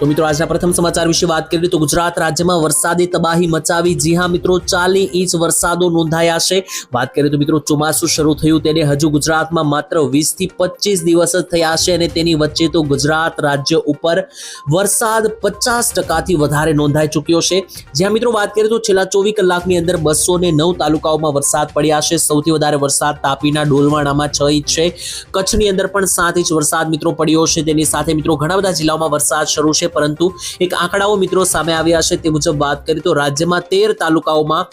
તો મિત્રો આજના પ્રથમ સમાચાર વિશે વાત કરીએ તો ગુજરાત રાજ્યમાં વરસાદે તબાહી મચાવી. જી હા મિત્રો ચાલી ઇંચ વરસાદો નોંધાયા છે. વાત કરીએ તો મિત્રો, ચોમાસું શરૂ થયું તેને હજુ ગુજરાતમાં માત્ર વીસથી પચીસ દિવસ જ થયા છે અને તેની વચ્ચે તો ગુજરાત રાજ્ય ઉપર વરસાદ પચાસ ટકાથી વધારે નોંધાઈ ચૂક્યો છે. જ્યાં મિત્રો, વાત કરીએ તો છેલ્લા ચોવીસ કલાકની અંદર બસો ને નવ તાલુકાઓમાં વરસાદ પડ્યા છે. સૌથી વધારે વરસાદ તાપીના ડોલવાણામાં છ ઇંચ છે. કચ્છની અંદર પણ સાત ઇંચ વરસાદ મિત્રો પડ્યો છે. તેની સાથે મિત્રો, ઘણા બધા જિલ્લાઓમાં વરસાદ શરૂ છે. પરંતુ એક આંકડાઓ મિત્રો સામે આવ્યા છે તે મુજબ વાત કરીએ તો રાજ્યમાં તેર તાલુકાઓમાં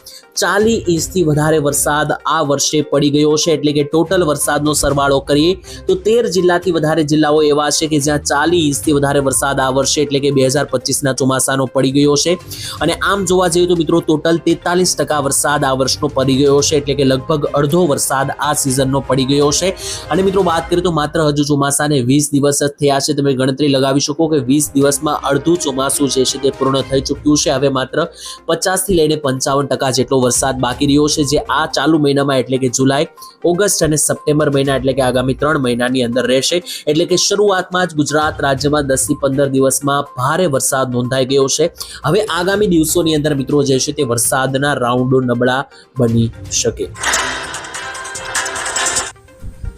ચાલી ઇંચથી વધારે વરસાદ આ વર્ષે પડી ગયો છે. એટલે કે ટોટલ વરસાદનો સરવાળો કરીએ તો તેર જિલ્લાથી વધારે જિલ્લાઓ એવા છે કે જ્યાં ચાલી ઇંચથી વધારે વરસાદ આ વર્ષે એટલે કે બે હજાર પચીસના ચોમાસાનો પડી ગયો છે. અને આમ જોવા જઈએ તો મિત્રો ટોટલ તેતાલીસ ટકા વરસાદ આ વર્ષનો પડી ગયો છે. એટલે કે લગભગ અડધો વરસાદ આ સિઝનનો પડી ગયો છે. અને મિત્રો વાત કરીએ તો માત્ર હજુ ચોમાસાને વીસ દિવસ જ થયા છે. તમે ગણતરી લગાવી શકો કે વીસ દિવસમાં અડધું ચોમાસું જે છે તે પૂર્ણ થઈ ચૂક્યું છે. હવે માત્ર પચાસથી લઈને પંચાવન ટકા જેટલો વરસાદ બાકી રહ્યો છે, જે આ ચાલુ મહિનામાં, એટલે કે જુલાઈ, ઓગસ્ટ અને સપ્ટેમ્બર મહિના, એટલે કે આગામી ત્રણ મહિનાની અંદર રહેશે. એટલે કે શરૂઆતમાં જ ગુજરાત રાજ્યમાં દસથી પંદર દિવસમાં ભારે વરસાદ નોંધાઈ ગયો છે. હવે આગામી દિવસોની અંદર મિત્રો જે છે તે વરસાદના રાઉન્ડો નબળા બની શકે.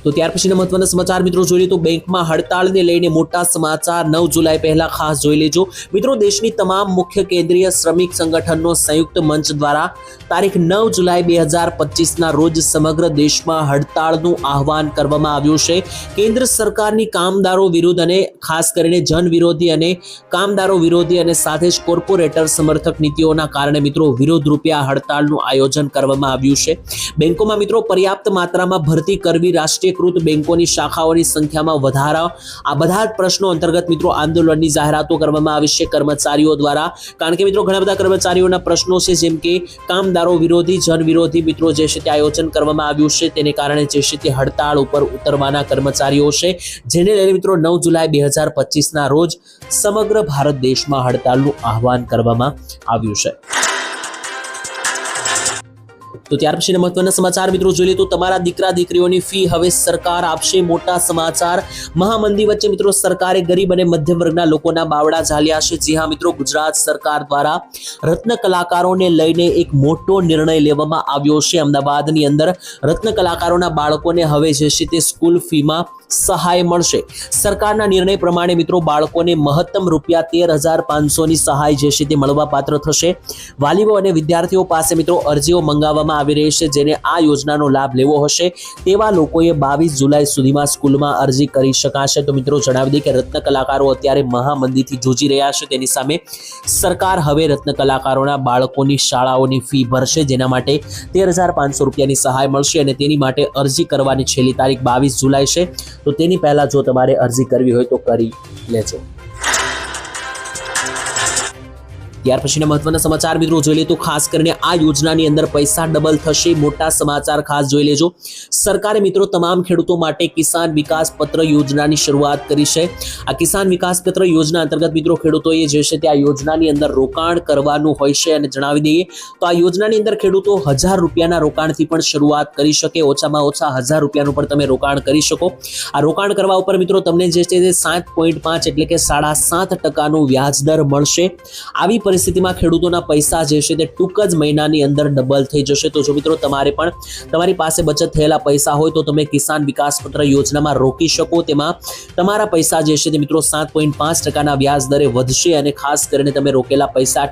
તો ત્યાર પછીના મહત્વના સમાચાર મિત્રો જોઈએ તો બેંકમાં હડતાળને લઈને મોટા સમાચાર. નવ જુલાઈ પહેલા ખાસ જોઈ લેજો. મિત્રો, દેશની તમામ મુખ્ય કેન્દ્રીય શ્રમિક સંગઠનનો સંયુક્ત મંચ દ્વારા તારીખ નવ જુલાઈ બે હજાર પચીસના રોજ સમગ્ર દેશમાં હડતાળનું આહવાન કરવામાં આવ્યું છે. કેન્દ્ર સરકારની કામદારો વિરુદ્ધ અને ખાસ કરીને જન વિરોધી અને કામદારો વિરોધી અને સાથે જ કોર્પોરેટર સમર્થક નીતિઓના કારણે મિત્રો વિરોધ રૂપિયા હડતાળનું આયોજન કરવામાં આવ્યું છે. બેંકોમાં મિત્રો પર્યાપ્ત માત્રામાં ભરતી કરવી રાષ્ટ્રીયકૃત બેંકોની શાખાઓની સંખ્યામાં વધારા. આ બધા જ પ્રશ્નો અંતર્ગત મિત્રો આંદોલનની જાહેરાતો કરવામાં આવી છે કર્મચારીઓ દ્વારા. કારણ કે મિત્રો ઘણા બધા કર્મચારીઓના પ્રશ્નો છે, જેમ કે કામદારો વિરોધી જન વિરોધી મિત્રો જે છે તે આયોજન કરવામાં આવ્યું છે. તેને કારણે જે છે તે હડતાળ ઉપર ઉતરવાના કર્મચારીઓ છે. જેને લઈને મિત્રો નવ જુલાઈ બે હજાર પચીસના રોજ સમગ્ર ભારત દેશમાં હડતાળનું આહવાન કરવામાં આવ્યું છે. તો ત્યાર પછીના મહત્વના સમાચાર, મિત્રો, જોઈએ તો તમારા દીકરા, દીકરીઓની ફી હવે સરકાર આપશે. મોટા સમાચાર. મહામંદી વચ્ચે, મિત્રો, સરકારે ગરીબ અને મધ્યમ વર્ગના લોકોના બાવડા ઝાલ્યા છે. જી હા, મિત્રો, ગુજરાત સરકાર દ્વારા રત્ન કલાકારોને લઈને એક મોટો નિર્ણય લેવામાં આવ્યો છે. અમદાવાદની અંદર રત્ન કલાકારોના બાળકોને હવે જે છે તે સ્કૂલ ફીમાં સહાય મળશે. સરકારના નિર્ણય પ્રમાણે મિત્રો બાળકોને મહત્તમ રૂપિયા તેર હજાર પાંચસોની સહાય જે છે તે મળવા પાત્ર થશે. વાલીઓ અને વિદ્યાર્થીઓ પાસે મિત્રો અરજીઓ મંગાવવામાં આવી રહી છે જેને આ યોજનાનો લાભ લેવો હશે તેવા લોકોએ બાવીસ જુલાઈ સુધીમાં સ્કૂલમાં અરજી કરી શકાશે. તો મિત્રો જણાવી દઈએ કે રત્ન કલાકારો અત્યારે મહામંદીથી જૂજી રહ્યા છે. તેની સામે સરકાર હવે રત્ન કલાકારોના બાળકોની શાળાઓની ફી ભરશે જેના માટે તેર હજાર પાંચસો રૂપિયાની સહાય મળશે અને તેની માટે અરજી કરવાની છેલ્લી તારીખ બાવીસ જુલાઈ છે. તો તેની પહેલાં જો તમારે અરજી કરવી હોય તો કરી લેજો. ત્યાર પછીના મહત્વના સમાચાર મિત્રો જોઈ લે તો ખાસ કરીને આ યોજનાની અંદર પૈસા ડબલ થશે. મોટા સમાચાર ખાસ જોઈ લેજો. સરકારે મિત્રો તમામ ખેડૂતો માટે કિસાન વિકાસ પત્ર યોજનાની શરૂઆત કરી છે. આ કિસાન વિકાસ પત્ર યોજના અંતર્ગત મિત્રો ખેડૂતોએ જે છે તે આ યોજનાની અંદર રોકાણ કરવાનું હોય છે અને જણાવી દઈએ તો આ યોજનાની અંદર ખેડૂતો હજાર રૂપિયાના રોકાણથી પણ શરૂઆત કરી શકે. ઓછામાં ઓછા હજાર રૂપિયાનું પણ તમે રોકાણ કરી શકો. આ રોકાણ કરવા ઉપર મિત્રો તમને જે છે તે સાત પોઈન્ટ પાંચ એટલે કે સાડા સાત ટકાનું વ્યાજ દર મળશે. આવી પરિસ્થિતિમાં ખેડૂતોના પૈસા જે છે તે ટૂંક જ મહિનાની અંદર ડબલ થઈ જશે. તો જો મિત્રો તમારે પણ તમારી પાસે બચત થયેલા પૈસા હોય તો તમે કિસાન વિકાસ પત્ર યોજનામાં રોકી શકો. તેમાં તમારા પૈસા જે છે તે મિત્રો સાત પોઈન્ટ પાંચ ટકાના વ્યાજ દરે વધશે અને ખાસ કરીને તમે રોકેલા પૈસા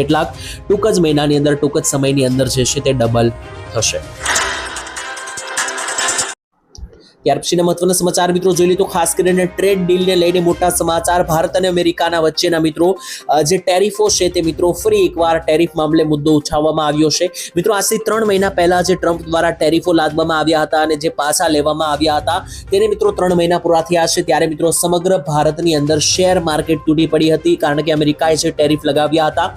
કેટલાક ટૂંક જ મહિનાની અંદર, ટૂંક જ સમયની અંદર જે છે તે ડબલ થશે. ત્યાર પછીના મહત્વના સમાચાર મિત્રો, જોઈ લઈએ તો ખાસ કરીને ટ્રેડ ડીલને લઈને મોટા સમાચાર. ભારત અને અમેરિકાના વચ્ચેના મિત્રો જે ટેરિફો છે તે મિત્રો, ફરી એકવાર ટેરિફ મામલે મુદ્દો ઉછાવવામાં આવ્યો છે. મિત્રો, આજથી ત્રણ મહિના પહેલા જે ટ્રમ્પ દ્વારા ટેરિફો લાદવામાં આવ્યા હતા અને જે પાછા લેવામાં આવ્યા હતા, તેને મિત્રો ત્રણ મહિના પૂરા થયા છે. ત્યારે મિત્રો, સમગ્ર ભારતની અંદર શેર માર્કેટ તૂટી પડી હતી કારણ કે અમેરિકાએ જે ટેરિફ લગાવ્યા હતા.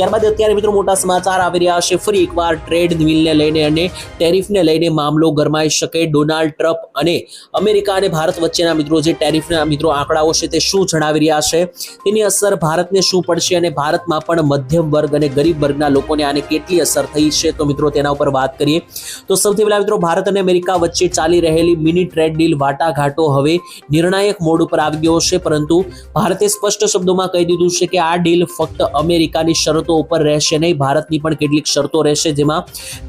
ત્યારબાદ અત્યારે મિત્રો મોટા સમાચાર આવી રહ્યા છે. ફરી એકવાર ટ્રેડ ડીલને લઈને અને ટેરિફને લઈને મામલો ગરમાઈ શકે. ડોનાલ્ડ ટ્રમ્પ અને અમેરિકા અને ભારત વચ્ચેના મિત્રો જે ટેરિફના મિત્રો આંકડાઓ છે તે શું જણાવી રહ્યા છે? તેની અસર ભારતને શું પડશે અને ભારતમાં પણ મધ્યમ વર્ગ અને ગરીબ વર્ગના લોકોને આને કેટલી અસર થઈ છે? તો મિત્રો, તેના ઉપર વાત કરીએ. તો સૌથી પહેલા મિત્રો, ભારત અને અમેરિકા વચ્ચે ચાલી રહેલી મિની ટ્રેડ ડીલ વાટાઘાટો હવે નિર્ણાયક મોડ ઉપર આવી ગયો છે. પરંતુ ભારતે સ્પષ્ટ શબ્દોમાં કહી દીધું છે કે આ ડીલ ફક્ત અમેરિકાની શરતો ઉપર રહેશે નહીં, ભારતની પણ કેટલીક શરતો રહેશે, જેમાં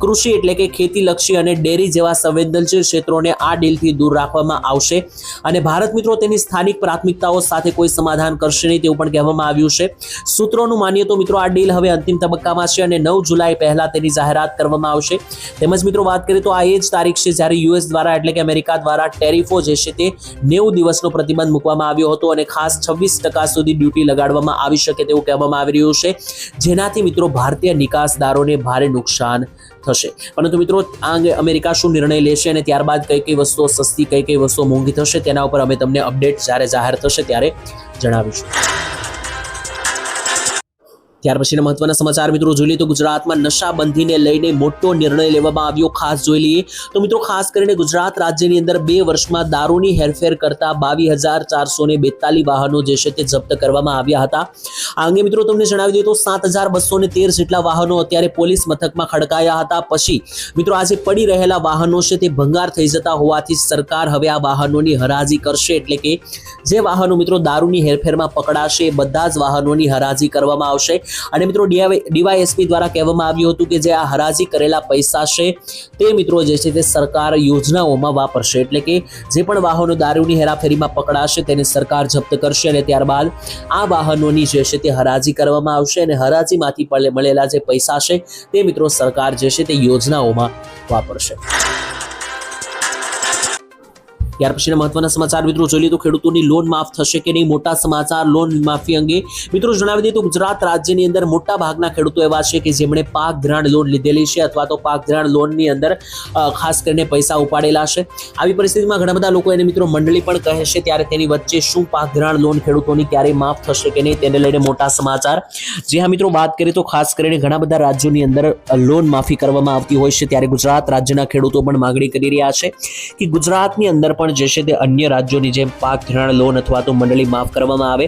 કૃષિ એટલે કે ખેતીલક્ષી અને ડેરી જેવા સંવેદનશીલ ક્ષેત્રોને આ ડીલથી દૂર રાખવામાં આવશે. અને ભારત મિત્રો તેની સ્થાનિક પ્રાથમિકતાઓ સાથે કોઈ સમાધાન કરશે નહીં તેવું પણ કહેવામાં આવ્યું છે. સૂત્રોનું માનીએ તો મિત્રો આ ડીલ હવે અંતિમ તબક્કામાં છે અને નવ જુલાઈ પહેલા તેની જાહેરાત કરવામાં આવશે. તેમજ મિત્રો વાત કરીએ તો આ એ જ તારીખ છે જ્યારે યુએસ દ્વારા એટલે કે અમેરિકા દ્વારા ટેરિફો જે છે તે નેવું દિવસનો પ્રતિબંધ મૂકવામાં આવ્યો હતો અને ખાસ છવ્વીસ ટકા સુધી ડ્યુટી લગાડવામાં આવી શકે તેવું કહેવામાં આવી રહ્યું છે. જેનાથી મિત્રો ભારતીય નિકાસદારોને ભારે નુકસાન થશે. પરંતુ મિત્રો, આ અંગે અમેરિકા શું નિર્ણય લેશે અને ત્યારબાદ કઈ કઈ વસ્તુઓ સસ્તી, કઈ કઈ વસ્તુઓ મોંઘી થશે, તેના ઉપર અમે તમને અપડેટ જ્યારે જાહેર થશે ત્યારે જણાવીશું. ત્યાર પછીના મહત્વના સમાચાર મિત્રો જોઈ લઈએ તો ગુજરાતમાં નશાબંધીને લઈને મોટો નિર્ણય લેવામાં આવ્યો, ખાસ જોઈ લઈએ તો મિત્રો ખાસ કરીને ગુજરાત રાજ્યની અંદર બે વર્ષમાં દારૂની હેરફેર કરતા બાવીસ હજાર ચારસો ને બેતાલીસ વાહનો જે છે તે જપ્ત કરવામાં આવ્યા હતા. આ અંગે મિત્રો તમને જણાવી દઈએ તો સાત હજાર બસો ને તેર જેટલા વાહનો અત્યારે પોલીસ મથકમાં ખડકાયા હતા. પછી મિત્રો આજે પડી રહેલા વાહનો છે તે ભંગાર થઈ જતા હોવાથી સરકાર હવે આ વાહનોની હરાજી કરશે. એટલે કે જે વાહનો મિત્રો દારૂની હેરફેરમાં પકડાશે બધા જ વાહનોની હરાજી કરવામાં આવશે. અને મિત્રો ડીવાયએસપી દ્વારા કહેવામાં આવ્યું હતું કે જે આ હરાજી કરેલા પૈસા છે, તે મિત્રો જે છે તે સરકાર યોજનાઓમાં વાપરશે. એટલે કે જે પણ વાહનો દારૂની હેરાફેરીમાં પકડાશે, તેને સરકાર જપ્ત કરશે અને ત્યારબાદ આ વાહનોની જે છે તે હરાજી કરવામાં આવશે અને હરાજીમાંથી મળેલા જે પૈસા છે, તે મિત્રો સરકાર જે છે તે યોજનાઓમાં વાપરશે. ત્યાર પછીના મહત્વના સમાચાર મિત્રો જોઈ લઈએ તો ખેડૂતોની લોન માફ થશે કે નહીં? મોટા સમાચાર, લોન માફી અંગે મિત્રો જણાવી દઈએ તો ગુજરાત રાજ્યની અંદર મોટા ભાગના ખેડૂતો એવા છે કે જેમણે પાક ધિરાણ લોન લીધેલી છે અથવા તો પાક ધિરાણ લોનની અંદર ખાસ કરીને પૈસા ઉપાડેલા છે. આવી પરિસ્થિતિમાં ઘણા બધા લોકો એને મિત્રો મંડળી પણ કહે છે ત્યારે તેની વચ્ચે શું પાક ધિરાણ લોન ખેડૂતોની ક્યારેય માફ થશે કે નહીં તેને લઈને મોટા સમાચાર. જે હા મિત્રો વાત કરીએ તો ખાસ કરીને ઘણા બધા રાજ્યોની અંદર લોન માફી કરવામાં આવતી હોય છે ત્યારે ગુજરાત રાજ્યના ખેડૂતો પણ માગણી કરી રહ્યા છે કે ગુજરાતની અંદર પણ જે છે તે અન્ય રાજ્યોની જેમ પાક, ધિરાણ, લોન અથવા તો મંડળી માફ કરવામાં આવે.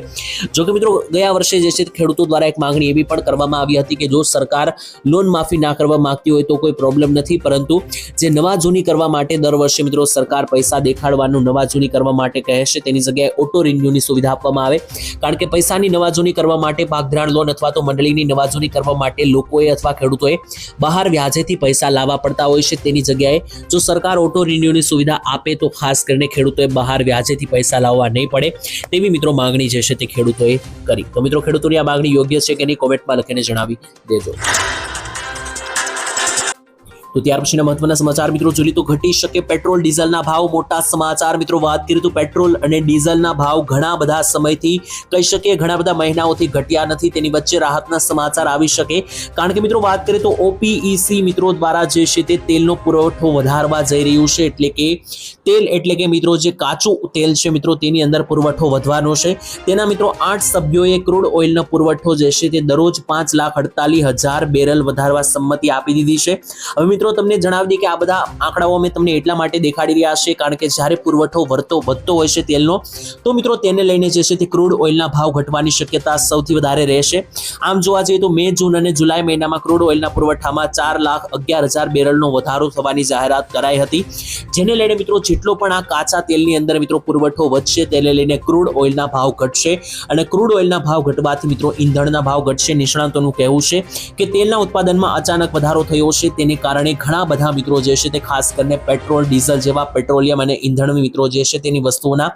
જો કે મિત્રો, ગયા વર્ષે જે છે ખેડૂતો દ્વારા એક માંગણી એવી પણ કરવામાં આવી હતી કે જો સરકાર લોન માફી ના કરવા માંગતી હોય તો કોઈ પ્રોબ્લેમ નથી, પરંતુ જે નવા જૂની કરવા માટે દર વર્ષે મિત્રો સરકાર પૈસા દેખાડવાનું નવા જૂની કરવા માટે કહે છે, તેની જગ્યાએ ઓટો રિન્યુની સુવિધા આપવામાં આવે. કારણ કે પૈસાની નવા જૂની કરવા માટે પાક, ધિરાણ, લોન અથવા તો મંડળીની નવા જૂની કરવા માટે લોકોએ અથવા ખેડૂતોએ બહાર વ્યાજેથી પૈસા લાવવા પડતા હોય છે, તેની જગ્યાએ જો સરકાર ઓટો રિન્યુની સુવિધા આપે તો ખાસ કરીને ખેડૂતોએ બહાર વ્યાજેથી પૈસા લાવવા નહીં પડે તેવી મિત્રો માંગણી જે છે તે ખેડૂતોએ કરી. તો મિત્રો ખેડૂતોની આ માંગણી યોગ્ય છે કે નહીં કોમેન્ટમાં લખીને જણાવી દેજો. તો ત્યાર પછીના મહત્વના સમાચાર મિત્રો જોઈએ તો ઘટી શકે પેટ્રોલ, ડીઝલના ભાવ. મોટા સમાચાર મિત્રો વાત કરીએ તો પેટ્રોલ અને ડીઝલના ભાવ ઘણા બધા સમયથી કહી શકીએ, ઘણા બધા મહિનાઓથી ઘટ્યા નથી. તેની વચ્ચે રાહતના સમાચાર આવી શકે. કારણ કે મિત્રો વાત કરીએ તો ઓપીઈસી મિત્રો દ્વારા જે છે તે તેલનો પુરવઠો વધારવા જઈ રહ્યું છે. એટલે કે તેલ, એટલે કે મિત્રો જે કાચું તેલ છે મિત્રો તેની અંદર પુરવઠો વધવાનો છે. તેના મિત્રો આઠ સભ્યોએ ક્રૂડ ઓઇલનો પુરવઠો જે છે તે દરરોજ પાંચ લાખ અડતાલીસ હજાર બેરલ વધારવા સંમતિ આપી દીધી છે. હવે મિત્રો, તમને જણાવી દઈએ કે આ બધા આંકડાઓ અમે તમને એટલા માટે દેખાડી રહ્યા છે કારણ કે જ્યારે પુરવઠો વધતો વધતો હોય છે તેલનો, તો મિત્રો તેને લઈને જે છે તે ક્રૂડ ઓઇલના ભાવ ઘટવાની શક્યતા સૌથી વધારે રહેશે. આમ જોવા જઈએ તો મે, જૂન અને જુલાઈ મહિનામાં ક્રૂડ ઓઇલના પુરવઠામાં ચાર લાખ અગિયાર હજાર બેરલનો વધારો થવાની જાહેરાત કરાઈ હતી. જેને લઈને મિત્રો, જેટલો પણ આ કાચા તેલની અંદર મિત્રો પુરવઠો વધશે, તેને લઈને ક્રૂડ ઓઇલના ભાવ ઘટશે અને ક્રૂડ ઓઇલના ભાવ ઘટવાથી મિત્રો ઈંધણના ભાવ ઘટશે, નિષ્ણાંતોનું કહેવું છે કે તેલના ઉત્પાદનમાં અચાનક વધારો થયો છે, તેને કારણે ઘણા બધા મિત્રો જે છે તે ખાસ કરીને પેટ્રોલ, ડીઝલ જેવા પેટ્રોલિયમ અને ઈંધણ મિત્રો જે છે તેની વસ્તુઓના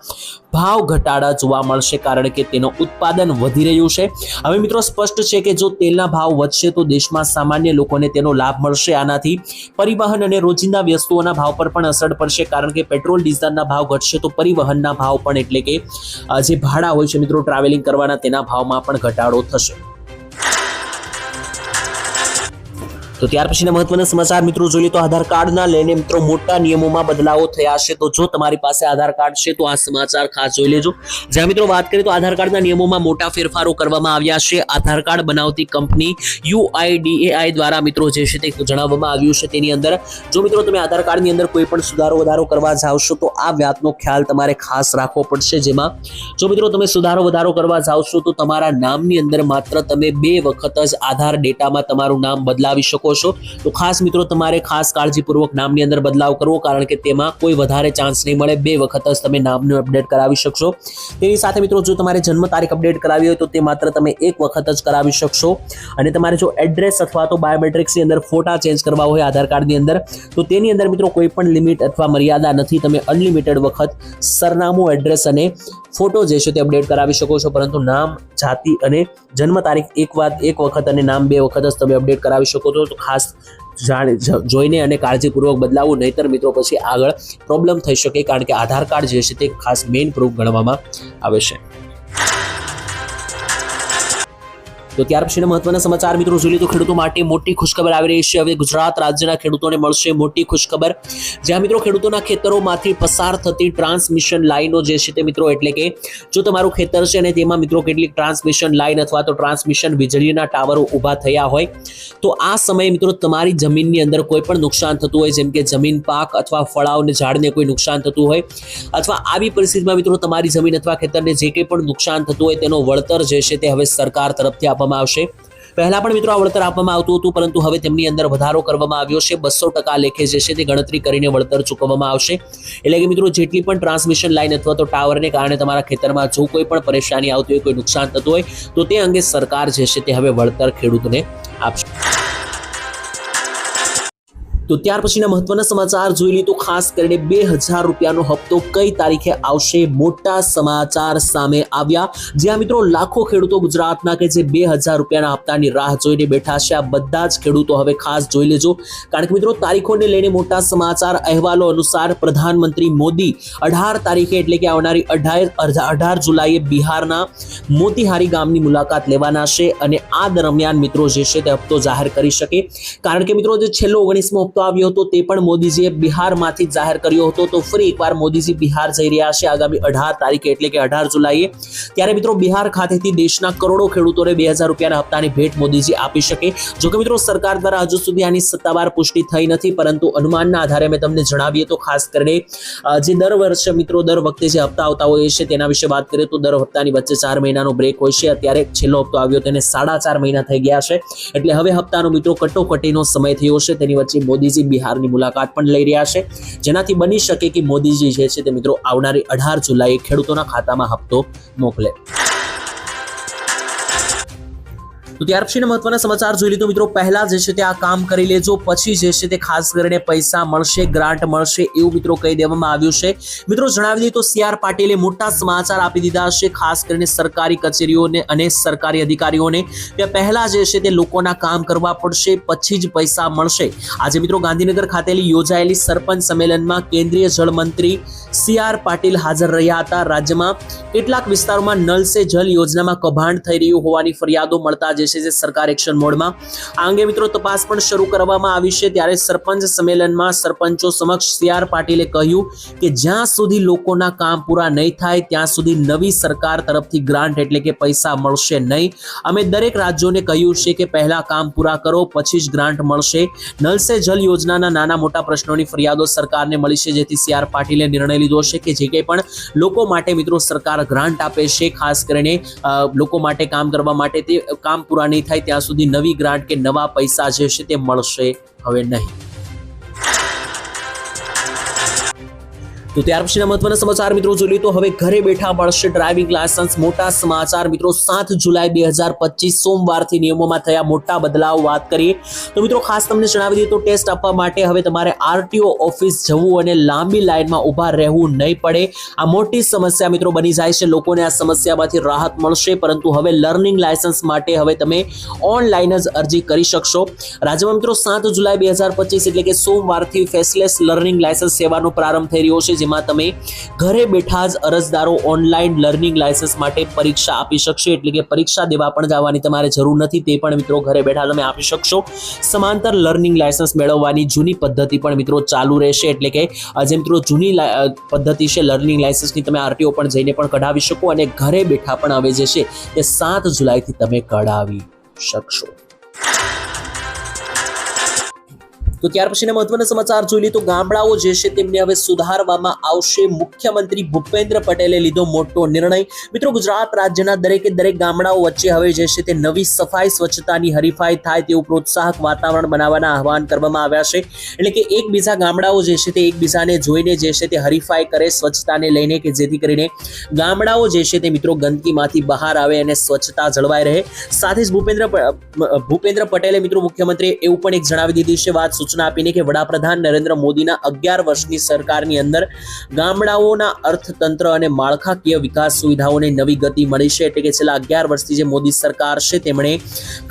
ભાવ ઘટાડા જોવા મળશે કારણ કે તેનું ઉત્પાદન વધી રહ્યું છે. હવે મિત્રો સ્પષ્ટ છે કે જો તેલના ભાવ વધશે તો દેશમાં સામાન્ય લોકોને તેનો લાભ મળશે. આનાથી પરિવહન અને રોજિંદા વસ્તુઓના ભાવ પર પણ અસર પડશે કારણ કે પેટ્રોલ, ડીઝલના ભાવ ઘટશે તો પરિવહનના ભાવ પણ એટલે કે જે ભાડા હોય છે મિત્રો, ટ્રાવેલિંગ કરવાના તેના ભાવમાં પણ ઘટાડો થશે. તો ત્યાર પછીના મહત્વના સમાચાર મિત્રો જોઈએ તો આધાર કાર્ડના લઈને મિત્રો મોટા નિયમોમાં બદલાવો થયા છે. તો જો તમારી પાસે આધાર કાર્ડ છે તો આ સમાચાર ખાસ જોઈ લેજો. જ્યાં મિત્રો વાત કરીએ તો આધાર કાર્ડના નિયમોમાં મોટા ફેરફારો કરવામાં આવ્યા છે. આધાર કાર્ડ બનાવતી કંપની યુઆઈડીએઆઈ દ્વારા મિત્રો જે છે તે જણાવવામાં આવ્યું છે તેની અંદર. જો મિત્રો તમે આધાર કાર્ડની અંદર કોઈ પણ સુધારો વધારો કરવા જાવશો તો આ વ્યાપનો ખ્યાલ તમારે ખાસ રાખવો પડશે જેમાં જો મિત્રો તમે સુધારો વધારો કરવા જાવશો તો તમારા નામની અંદર માત્ર તમે બે વખત જ આધાર ડેટામાં તમારું નામ બદલાવી શકો છો. તો ખાસ મિત્રો, તમારે ખાસ કાળજીપૂર્વક નામની અંદર બદલાવ કરવો, કારણ કે તેમાં કોઈ વધારે ચાન્સ નહીં મળે. બે વખત જ તમે નામનું અપડેટ કરાવી શકશો. તેની સાથે મિત્રો, જો તમારે જન્મ તારીખ અપડેટ કરાવી હોય, તો તે માત્ર તમે એક વખત જ કરાવી શકશો. અને તમારે જો એડ્રેસ અથવા તો બાયોમેટ્રિક્સની અંદર ફોટા ચેન્જ કરવા હોય, આધાર કાર્ડની અંદર, તો તેની અંદર મિત્રો કોઈ પણ લિમિટ અથવા મર્યાદા નથી. તમે અનલિમિટેડ વખત સરનામું એડ્રેસ અને ફોટો જે છે તે અપડેટ કરાવી શકો છો, પરંતુ નામ, જાતિ અને જન્મ તારીખ એક વાત, એક વખત અને નામ બે વખત જ તમે અપડેટ કરાવી શકો છો. તો ખાસ જાણે જોઈને અને કાળજીપૂર્વક બદલાવવું નહીતર મિત્રો પછી આગળ પ્રોબ્લેમ થઈ શકે, કારણ કે આધાર કાર્ડ જે છે તે ખાસ મેઇન પ્રૂફ ગણવામાં આવે છે. તો ત્યાર પછીના મહત્વના સમાચાર મિત્રો જોઈએ તો ખેડૂતો માટે મોટી ખુશખબર આવી રહી છે. હવે ગુજરાત રાજ્યના ખેડૂતોને મળશે મોટી ખુશખબર. જ્યાં મિત્રો ખેડૂતોના ખેતરોમાંથી પસાર થતી ટ્રાન્સમિશન લાઈનો જે છે તે મિત્રો એટલે કે જો તમારું ખેતર છે અને તેમાં મિત્રો કેટલીક ટ્રાન્સમિશન લાઈન અથવા તો ટ્રાન્સમિશન વીજળીના ટાવરો ઊભા થયા હોય, તો આ સમયે મિત્રો તમારી જમીનની અંદર કોઈ પણ નુકસાન થતું હોય, જેમ કે જમીન પાક અથવા ફળાઓને ઝાડને કોઈ નુકસાન થતું હોય, અથવા આવી પરિસ્થિતિમાં મિત્રો તમારી જમીન અથવા ખેતરને જે કંઈ પણ નુકસાન થતું હોય તેનો વળતર જે છે તે હવે સરકાર તરફથી આપવામાં આવશે. પહેલા પણ મિત્રો આ વળતર આપવામાં આવતું હતું, પરંતુ હવે તેમની અંદર વધારો કરવામાં આવ્યો છે. બસો ટકા લેખે જે છે તે ગણતરી કરીને વળતર ચૂકવવામાં આવશે. એટલે કે મિત્રો જેટલી પણ ટ્રાન્સમિશન લાઈન અથવા તો ટાવરને કારણે તમારા ખેતરમાં જો કોઈ પણ પરેશાની આવતી હોય, કોઈ નુકસાન થતું હોય, તો તે અંગે સરકાર જે છે તે હવે વળતર ખેડૂતને આપશે. તો ત્યાર પછીના મહત્વના સમાચાર જોઈ લી તો ખાસ કરીને બે હજાર રૂપિયાનો હપ્તો કઈ તારીખે આવશે મોટા સમાચાર સામે આવ્યા. જ્યાં મિત્રો લાખો ખેડૂતો ગુજરાતના કે જે બે હજાર રૂપિયાના હપ્તાની રાહ જોઈને બેઠા છે. આ બધા જ ખેડૂતો હવે ખાસ જોઈ લેજો. કારણ કે મિત્રો તારીખોને લઈને મોટા સમાચાર અહેવાલો અનુસાર પ્રધાનમંત્રી મોદી અઢાર તારીખે એટલે કે આવનારી અઢાર અઢાર જુલાઈએ બિહારના મોતીહારી ગામની મુલાકાત લેવાના છે અને આ દરમિયાન મિત્રો જે છે તે હપ્તો જાહેર કરી શકે. કારણ કે મિત્રો જે છેલ્લો ઓગણીસમો હપ્તો આવ્યો હતો તે પણ મોદીજીએ બિહારમાંથી જાહેર કર્યો હતો. તો ફરી એકવાર મોદીજી બિહાર જઈ રહ્યા છે આગામી અઢાર તારીખે એટલે કે અઢાર જુલાઈએ. ત્યારે મિત્રો બિહાર ખાતેથી દેશના કરોડો ખેડૂતોને બે હજાર રૂપિયાના હપ્તાની ભેટ મોદીજી આપી શકે. જોકે મિત્રો સરકાર દ્વારા હજુ સુધી આની સત્તાવાર પુષ્ટિ થઈ નથી, પરંતુ અનુમાનના આધારે મેં તમને જણાવીએ તો ખાસ કરીને જે દર વર્ષે મિત્રો દર વખતે જે હપ્તા આવતા હોય છે તેના વિશે વાત કરીએ તો દર હપ્તાની વચ્ચે ચાર મહિનાનો બ્રેક હોય છે. અત્યારે છેલ્લો હપ્તો આવ્યો તેને સાડા ચાર મહિના થઈ ગયા છે. એટલે હવે હપ્તાનો મિત્રો કટોકટીનો સમય થયો છે. તેની વચ્ચે મોદીજી બિહારની મુલાકાત પણ લઈ રહ્યા છે. જેનાથી બની શકે કે મોદીજી જે છે તે મિત્રો આવનારી અઢાર જુલાઈએ ખેડૂતોના ખાતામાં હપ્તો મોકલે. તો ત્યાર પછીના મહત્વના સમાચાર જોઈ લીધો. મિત્રો, પહેલા જે છે તે આ કામ કરી લેજો. પછી જે છે તે ખાસ કરીને પૈસા મળશે, ગ્રાન્ટ મળશે એવું મિત્રો કહી દેવામાં આવ્યું છે. મિત્રો, જણાવી દઈએ તો સી આર પાટીલે મોટા સમાચાર આપી દીધા છે, ખાસ કરીને સરકારી કચેરીઓને અને સરકારી અધિકારીઓને. કે પહેલા જે છે તે લોકોના કામ કરવા પડશે, પછી જ પૈસા મળશે. આજે મિત્રો, ગાંધીનગર ખાતેલી યોજાયેલી સરપંચ સંમેલનમાં કેન્દ્રીય જળમંત્રી સી આર પાટીલ હાજર રહ્યા હતા. રાજ્યમાં કેટલાક વિસ્તારોમાં નલ સે જલ યોજનામાં કૌભાંડ થઈ રહ્યું હોવાની ફરિયાદો મળતા જે જે સરકાર એક્શન મોડમાં. આ અંગે મિત્રો તપાસ પણ શરૂ કરવામાં આવી છે. ત્યારે સરપંચ સંમેલનમાં સરપંચો સમક્ષ સી આર પાટીલે કહ્યું કે જ્યાં સુધી લોકોના કામ પૂરા નહીં થાય, ત્યાં સુધી નવી સરકાર તરફથી ગ્રાન્ટ એટલે કે પૈસા મળશે નહીં. અમે દરેક રાજ્યોને કહ્યું છે કે પહેલા કામ પૂરા કરો, પછી જ ગ્રાન્ટ મળશે. નલ સે જલ યોજનાના નાના મોટા પ્રશ્નોની ફરિયાદો સરકારને મળી છે, જેથી સી આર પાટીલે નિર્ણય લીધો છે કે જે કંઈ પણ લોકો માટે મિત્રો સરકાર ગ્રાન્ટ આપે છે, ખાસ કરીને લોકો માટે કામ કરવા માટે તે કામ પૂરા નહીં થાય ત્યાં સુધી નવી ગ્રાન્ટ કે નવા પૈસા જે છે તે મળશે હવે નહીં. તો ત્યાર પછીના મહત્વના સમાચાર મિત્રો જોઈએ તો હવે ઘરે બેઠા મળશે ડ્રાઇવિંગ લાયસન્સ મોટા સમાચાર મિત્રો, સાત જુલાઈ બે હજાર પચીસ સોમવારથી નિયમોમાં થયા મોટા બદલાવ વાત કરીએ. તો મિત્રો, ખાસ તમને જણાવી દઈએ તો ટેસ્ટ આપવા માટે હવે તમારે આરટીઓ ઓફિસ જવું અને લાંબી લાઇનમાં ઊભા રહેવું નહીં પડે. આ મોટી સમસ્યા મિત્રો બની જાય છે. લોકોને આ સમસ્યામાંથી રાહત મળશે, પરંતુ હવે લર્નિંગ લાયસન્સ માટે હવે તમે ઓનલાઈન જ અરજી કરી શકશો. રાજ્યમાં મિત્રો, સાત જુલાઈ બે હજાર પચીસ એટલે કે સોમવારથી ફેસલેસ લર્નિંગ લાયસન્સ સેવાનો પ્રારંભ થઈ રહ્યો છે. જેમાં તમે ઘરે બેઠા જ અરજદારો ઓનલાઈન લર્નિંગ લાયસન્સ માટે પરીક્ષા આપી શકશે. એટલે કે પરીક્ષા દેવા પણ જવાની તમારે જરૂર નથી. તે પણ મિત્રો ઘરે બેઠા તમે આપી શકશો. સમાંતર લર્નિંગ લાયસન્સ મેળવવાની જૂની પદ્ધતિ પણ મિત્રો ચાલુ રહેશે. એટલે કે જે મિત્રો જૂની પદ્ધતિ છે લર્નિંગ લાયસન્સની તમે આરટીઓ પણ જઈને પણ કઢાવી શકો અને ઘરે બેઠા પણ હવે જે છે એ સાત જુલાઈથી તમે કઢાવી શકશો. તો ત્યાર પછીના મહત્વના સમાચાર જોઈ લઈએ. તો ગામડાઓ જે છે તેમને હવે સુધારવામાં આવશે. મુખ્યમંત્રી ભૂપેન્દ્ર પટેલે લીધો મોટો નિર્ણય. મિત્રો, ગુજરાત રાજ્યના દરેકે દરેક ગામડાઓ વચ્ચે હવે જે છે તે નવી સફાઈ, સ્વચ્છતાની હરીફાઈ થાય તેવું પ્રોત્સાહક વાતાવરણ બનાવવાના આહવાન કરવામાં આવ્યા છે. એટલે કે એકબીજા ગામડાઓ જે છે તે એકબીજાને જોઈને જે છે તે હરીફાઈ કરે, સ્વચ્છતાને લઈને કે જેથી કરીને ગામડાઓ જે છે તે મિત્રો ગંદકીમાંથી બહાર આવે અને સ્વચ્છતા જળવાઈ રહે. સાથે જ ભૂપેન્દ્ર ભૂપેન્દ્ર પટેલે મિત્રો મુખ્યમંત્રીએ એવું પણ એક જણાવી દીધી છે, વાત સૂચના આપીને કે વડાપ્રધાન નરેન્દ્ર મોદીના અગિયાર વર્ષની સરકારની અંદર ગામડાઓના અર્થતંત્ર અને માળખાકીય વિકાસ સુવિધાઓને નવી ગતિ મળી છે. એટલે કે છેલ્લા અગિયાર વર્ષથી જે મોદી સરકાર છે તેમણે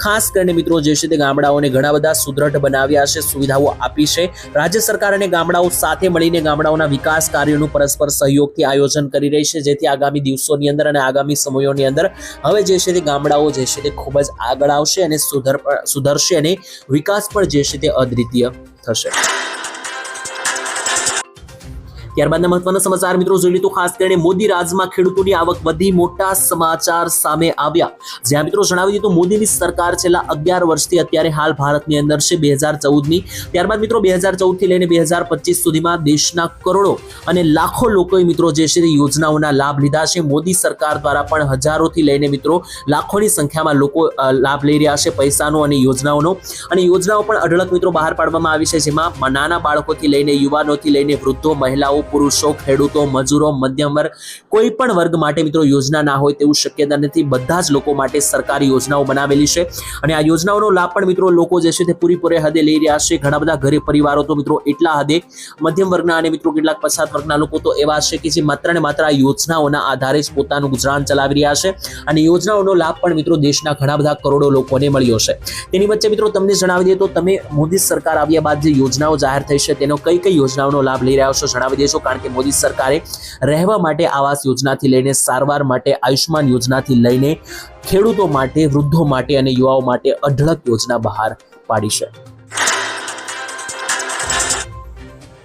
ખાસ કરીને મિત્રો જે છે તે ગામડાઓને ઘણા બધા સુદ્રઢ બનાવ્યા છે, સુવિધાઓ આપી છે. રાજ્ય સરકાર અને ગામડાઓ સાથે મળીને ગામડાઓના વિકાસ કાર્યોનું પરસ્પર સહયોગથી આયોજન કરી રહી છે. જેથી આગામી દિવસોની અંદર અને આગામી સમયોની અંદર હવે જે છે તે ગામડાઓ જે છે તે ખૂબ જ આગળ આવશે અને સુધર, સુધરશે અને વિકાસ પણ જે છે તે અદ્વિતીય થશે ત્યારબાદના મહત્વના સમાચાર મિત્રો, જોઈ તો ખાસ કરીને મોદી રાજમાં ખેડૂતોની આવક વધી મોટા સમાચાર સામે આવ્યા. જ્યાં મિત્રો જણાવી દીધું, મોદીની સરકાર છેલ્લા અગિયાર વર્ષથી અત્યારે હાલ ભારતની અંદર છે બે હજાર ચૌદની. ત્યારબાદ મિત્રો, બે હજાર ચૌદથી લઈને બે હજાર પચીસ સુધીમાં દેશના કરોડો અને લાખો લોકોએ મિત્રો જે છે તે યોજનાઓના લાભ લીધા છે. મોદી સરકાર દ્વારા પણ હજારોથી લઈને મિત્રો લાખોની સંખ્યામાં લોકો લાભ લઈ રહ્યા છે પૈસાનો અને યોજનાઓનો. અને યોજનાઓ પણ અઢળક મિત્રો બહાર પાડવામાં આવી છે, જેમાં નાના બાળકોથી લઈને યુવાનોથી લઈને વૃદ્ધો, મહિલાઓ પુરુષો, ખેડૂતો, મજૂરો, મધ્યમ વર્ગ, કોઈ પણ વર્ગ માટે મિત્રો યોજના ના હોય તેવું શક્યતા નથી. બધા જ લોકો માટે સરકારી યોજનાઓ બનાવેલી છે અને આ યોજનાઓનો લાભ પણ મિત્રો લોકો જે છે તે પૂરેપૂરે હદે લઈ રહ્યા છે. ઘણા બધા ઘરે પરિવારો તો મિત્રો એટલા હદે મધ્યમ વર્ગના અને મિત્રો કેટલાક પછાત વર્ગના લોકો તો એવા છે કે જે માત્ર ને માત્ર આ યોજનાઓના આધારે જ પોતાનું ગુજરાન ચલાવી રહ્યા છે અને યોજનાઓનો લાભ પણ મિત્રો દેશના ઘણા બધા કરોડો લોકોને મળ્યો છે. તેની વચ્ચે મિત્રો તમને જણાવી દઈએ તો તમે મોદી સરકાર આવ્યા બાદ જે યોજનાઓ જાહેર થઈ છે તેનો કઈ કઈ યોજનાઓનો લાભ લઈ રહ્યા છો જણાવી દેશો કારણ કે મોદી સરકારે રહેવા માટે આવાસ યોજનાથી લઈને સારવાર માટે આયુષ્માન યોજનાથી લઈને ખેડૂતો માટે, વૃદ્ધો માટે અને યુવાઓ માટે અઢળક યોજના બહાર પાડી છે.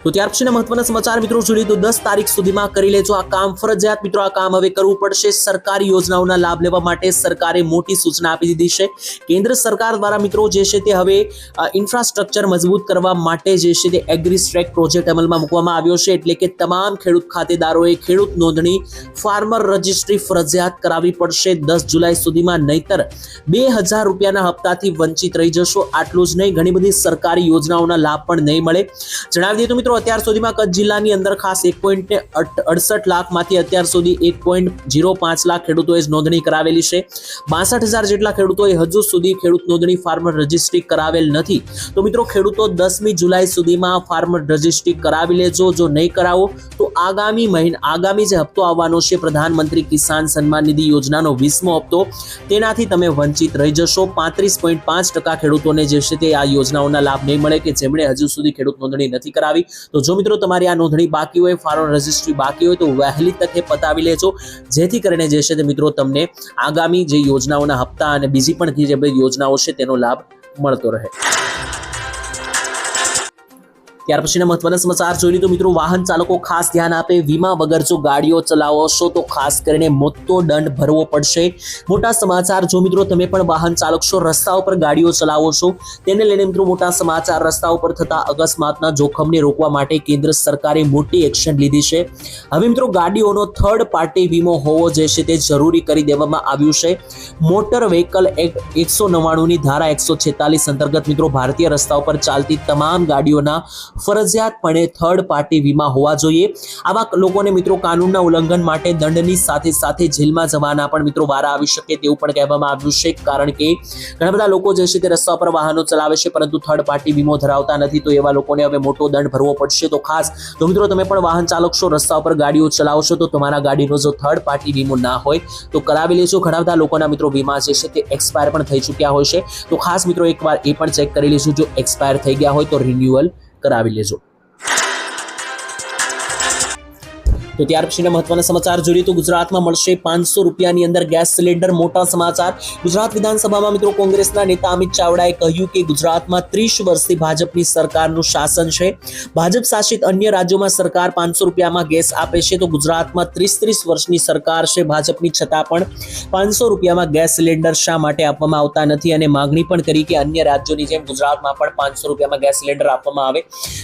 તો ત્યાર પછીના મહત્વના સમાચાર મિત્રો જોઈએ તો દસ તારીખ સુધીમાં કરી લેજો આ કામ. ફરજિયાત મિત્રો આ કામ હવે કરવું પડશે. સરકારી યોજનાઓના લાભ લેવા માટે સરકારે મોટી સૂચના આપી દીધી છે. કેન્દ્ર સરકાર દ્વારા મિત્રો જે છે તે હવે ઇન્ફ્રાસ્ટ્રક્ચર મજબૂત કરવા માટે જે છે તે એગ્રી પ્રોજેક્ટ અમલમાં મૂકવામાં આવ્યો છે. એટલે કે તમામ ખેડૂત ખાતેદારોએ ખેડૂત નોંધણી ફાર્મર રજિસ્ટ્રી ફરજિયાત કરાવવી પડશે દસ જુલાઈ સુધીમાં. નહીતર બે હજાર રૂપિયાના હપ્તાથી વંચિત રહી જશો. આટલું જ નહીં. ઘણી બધી સરકારી યોજનાઓના લાભ પણ નહીં મળે. જણાવી દઈએ તો મિત્રો અત્યાર સુધીમાં કચ્છ જિલ્લાની અંદર ખાસ એક પોઈન્ટ અડસઠ લાખમાંથી અત્યાર સુધી એક પોઈન્ટ જીરો પાંચ લાખ ખેડૂતોએ નોંધણી કરાવેલી છે. બાસઠ હજાર જેટલા ખેડૂતોએ હજુ સુધી ખેડૂત નોંધણી ફાર્મર રજિસ્ટ્રી કરાવેલ નથી. તો મિત્રો, ખેડૂતો દસમી જુલાઈ સુધીમાં ફાર્મર રજિસ્ટ્રી કરાવી લેજો, જો નહીં કરાવો, તો આગામી મહિના, આગામી જે હપ્તો આવવાનો છે, પ્રધાનમંત્રી કિસાન સન્માન નિધિ યોજનાનો વીસમો હપ્તો, તેનાથી તમે વંચિત રહી જશો. પાંત્રીસ પોઈન્ટ પાંચ ટકા ખેડૂતોને જે છે તે આ યોજનાઓના લાભ નહીં મળે કે જેમણે હજુ સુધી ખેડૂત નોંધણી નથી કરાવી. તો જો મિત્રો તમારી આ નોંધણી બાકી હોય ફાર્મર રજિસ્ટ્રી બાકી હોય, તો વહેલી તકે પતાવી લેજો. જેથી કરીને જે છે તે મિત્રો તમને આગામી જે યોજનાઓના હપ્તા અને બીજી પણ જે બધી યોજનાઓ છે તેનો લાભ મળતો રહે. ત્યાર પછીના મહત્વના સમાચાર જોઈ તો મિત્રો, વાહન ચાલકો ખાસ ધ્યાન આપે, વીમા વગર જો ગાડીઓ ચલાવો છો તો ખાસ કરીને મોટો દંડ ભરવો પડશે. મોટા સમાચાર, જો મિત્રો તમે પણ વાહન ચાલક છો, રસ્તા ઉપર ગાડીઓ ચલાવો છો, તેને લઈને મિત્રો મોટા સમાચાર રસ્તા ઉપર થતા અકસ્માતના જોખમને રોકવા માટે કેન્દ્ર સરકારે મોટી એક્શન લીધી છે. હવે મિત્રો, ગાડીઓનો થર્ડ પાર્ટી વીમો હોવો જે છે તે જરૂરી કરી દેવામાં આવ્યું છે. મોટર વ્હીકલ એક્ટ એકસો નવ્વાણુંની ધારા એકસો છેતાલીસ અંતર્ગત મિત્રો, ભારતીય રસ્તા ઉપર ચાલતી તમામ ગાડીઓના ફરજિયાતપણે થર્ડ પાર્ટી વીમા હોવા જોઈએ. આવા લોકોને મિત્રો કાનૂનના ઉલ્લંઘન માટે દંડની સાથે સાથે જેલમાં જવાના પણ મિત્રો વારા આવી શકે તેવું પણ કહેવામાં આવ્યું છે. કારણ કે ઘણા બધા લોકો જે છે તે રસ્તા પર વાહનો ચલાવે છે, પરંતુ થર્ડ પાર્ટી વીમો ધરાવતા નથી, તો એવા લોકોને હવે મોટો દંડ ભરવો પડશે. તો ખાસ તો મિત્રો તમે પણ વાહન ચાલક છો, રસ્તા ઉપર ગાડીઓ ચલાવશો તો તમારા ગાડીનો જો થર્ડ પાર્ટી વીમો ના હોય, તો કરાવી લેજો. ઘણા બધા લોકોના મિત્રો વીમા જે છે તે એક્સપાયર પણ થઈ ચૂક્યા હોય છે. તો ખાસ મિત્રો એકવાર એ પણ ચેક કરી લેજો, જો એક્સપાયર થઈ ગયા હોય, તો રિન્યુઅલ કરાવી લેજો. તો ત્યાર પછીના મહત્વના સમાચાર જોઈએ તો ગુજરાતમાં મળશે પાંચસો રૂપિયાની અંદર ગેસ સિલિન્ડર. મોટા સમાચાર. ગુજરાત વિધાનસભામાં મિત્રો કોંગ્રેસના નેતા અમિત ચાવડાએ કહ્યું કે ગુજરાતમાં ત્રીસ વર્ષથી ભાજપની સરકારનું શાસન છે. ભાજપ શાસિત અન્ય રાજ્યોમાં સરકાર પાંચસો રૂપિયામાં ગેસ આપે છે તો ગુજરાતમાં ત્રીસ ત્રીસ વર્ષની સરકાર છે. ભાજપની છતાં પણ પાંચસો રૂપિયામાં ગેસ સિલિન્ડર શા માટે આપવામાં આવતા નથી અને માગણી પણ કરી કે અન્ય રાજ્યોની જેમ ગુજરાતમાં પણ પાંચસો રૂપિયામાં ગેસ સિલિન્ડર આપવામાં આવે.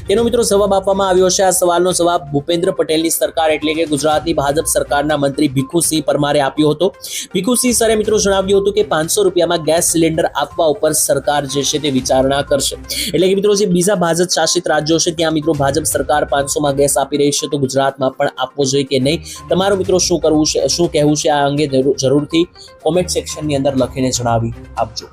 તેનો મિત્રો જવાબ આપવામાં આવ્યો છે. આ સવાલનો જવાબ ભૂપેન્દ્ર પટેલની સરકાર એટલે કે ગુજરાતની ભાજપ સરકારના મંત્રી ભીખુસિંહ પરમારે આપ્યો હતો. ભીખુસિંહ સરે મિત્રો જણાવ્યું હતું કે પાંચસો રૂપિયામાં ગેસ સિલિન્ડર આપવા ઉપર સરકાર જે છે તે વિચારણા કરશે. એટલે કે મિત્રો જે બીજા ભાજપ શાસિત રાજ્યો છે, ત્યાં મિત્રો ભાજપ સરકાર પાંચસોમાં ગેસ આપી રહી છે તો ગુજરાતમાં પણ આપવો જોઈએ કે નહીં? તમારું મિત્રો શું કરવું છે, શું કહેવું છે આ અંગે જરૂર- જરૂરથી કોમેન્ટ સેક્શનની અંદર લખીને જણાવી આપજો.